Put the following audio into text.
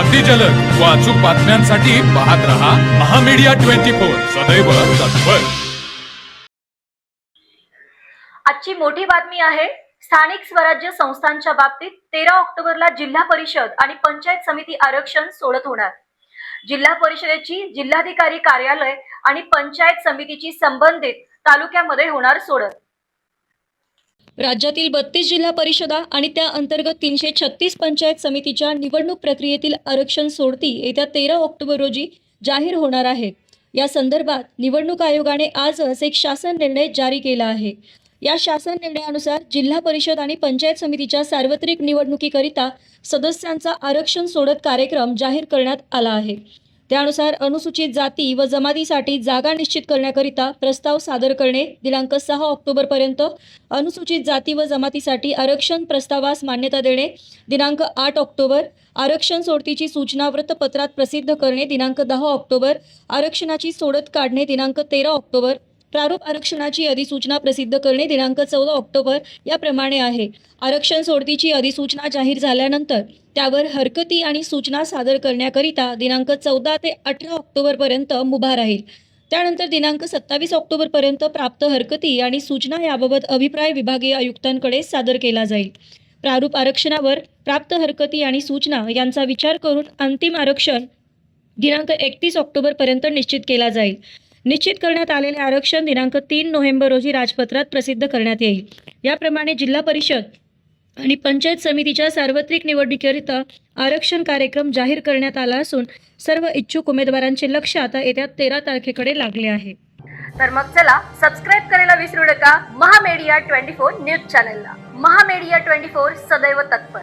अगदी जलद व अचूक बातम्यांसाठी पाहत रहा महामीडिया ट्वेंटी फोर. सदैव तत्पर. आजची मोठी बातमी आहे स्थानिक स्वराज्य संस्थांच्या बाबतीत तेरा ऑक्टोबरला जिल्हा परिषद आणि पंचायत समिती आरक्षण सोडत होणार. जिल्हा परिषदेची जिल्हाधिकारी कार्यालय आणि पंचायत समितीची संबंधित तालुक्यामध्ये होणार सोडत. राज्यातील बत्तीस जिल्हा परिषदा आणि त्या अंतर्गत तीनशे छत्तीस पंचायत समितीच्या निवडणूक प्रक्रियेतील आरक्षण सोडती येत्या तेरा ऑक्टोबर रोजी जाहीर होणार आहे. या संदर्भात निवडणूक आयोगाने आजच एक शासन निर्णय जारी केला आहे. या शासन निर्णयानुसार जिल्हा परिषद आणि पंचायत समितीच्या सार्वत्रिक निवडणुकीकरिता सदस्यांचा आरक्षण सोडत कार्यक्रम जाहीर करण्यात आला आहे. त्यानुसार अनुसूचित जाती व जमातीसाठी जागा निश्चित करण्याकरिता प्रस्ताव सादर करणे दिनांक सहा ऑक्टोबरपर्यंत अनुसूचित जाती व जमातीसाठी आरक्षण प्रस्तावास मान्यता देणे दिनांक आठ ऑक्टोबर आरक्षण सोडतीची सूचना वृत्तपत्रात प्रसिद्ध करणे दिनांक दहा ऑक्टोबर आरक्षणाची सोडत काढणे दिनांक तेरा ऑक्टोबर प्रारूप आरक्षणाची अधिसूचना प्रसिद्ध करणे दिनांक चौदा ऑक्टोबर याप्रमाणे आहे. आरक्षण सोडतीची अधिसूचना जाहीर झाल्यानंतर त्यावर हरकती आणि सूचना सादर करण्याकरिता दिनांक चौदा ते अठरा ऑक्टोबरपर्यंत मुभा राहील. त्यानंतर दिनांक सत्तावीस ऑक्टोबरपर्यंत प्राप्त हरकती आणि सूचना याबाबत अभिप्राय विभागीय आयुक्तांकडे सादर केला जाईल. प्रारूप आरक्षणावर प्राप्त हरकती आणि सूचना यांचा विचार करून अंतिम आरक्षण दिनांक एकतीस ऑक्टोबरपर्यंत निश्चित केला जाईल. निश्चित करण्यात आलेले आरक्षण दिनांक तीन नोव्हेंबर रोजी राजपत्रात प्रसिद्ध करण्यात येईल. याप्रमाणे जिल्हा परिषद आणि पंचायत समितीच्या सार्वत्रिक निवडणुकीकरिता आरक्षण कार्यक्रम जाहीर करण्यात आला असून सर्व इच्छुक उमेदवारांचे लक्ष आता येत्या तेरा तारखेकडे लागले आहे. तर मग चला सबस्क्राईब करायला विसरू नका. महामेडिया ट्वेंटी फोर न्यूज चॅनलला. महामेडिया ट्वेंटी फोर सदैव तत्पर.